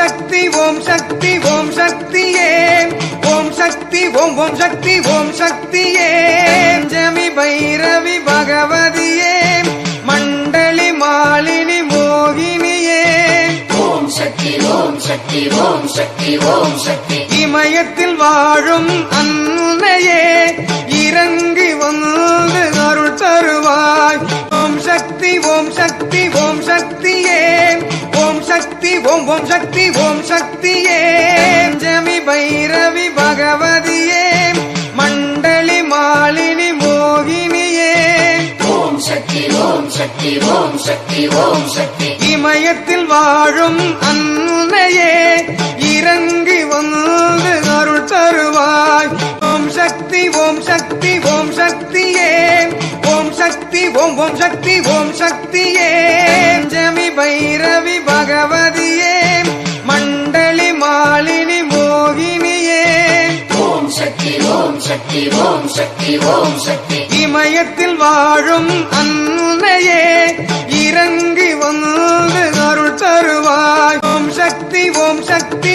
சக்தி ஓம் சக்தி ஓம் சக்தியே. ஓம் சக்தி ஓம் ஓம் சக்தி ஓம் சக்தியே. ஜமி பைரவி பகவதியே. மண்டலி மாலினி மோகினியே. ஓம் சக்தி ஓம் சக்தி ஓம் சக்தி ஓம் சக்தி. இமயத்தில் வாழும் அன்னையே ஓம் ஓம் சக்தி ஓம் சக்தியே. ஜமி பைரவி பகவதியே. மண்டலி மாலினி மோகினியே. ஓம் சக்தி ஓம் சக்தி ஓம் சக்தி ஓம் சக்தி. இமயத்தில் வாழும் அன்னையே. இறங்கி வந்து அருள் தருவாய். ஓம் சக்தி ஓம் சக்தி ஓம் சக்தியே. ஓம் சக்தி ஓம் ஓம் சக்தி ஓம் சக்தியே. ஓம் சக்தி ஓம் சக்தி ஓம் சக்தி. இமயத்தில் வாழும் அன்னையே இறங்கி வந்து அருள் தருவாய். ஓம் சக்தி ஓம் சக்தி.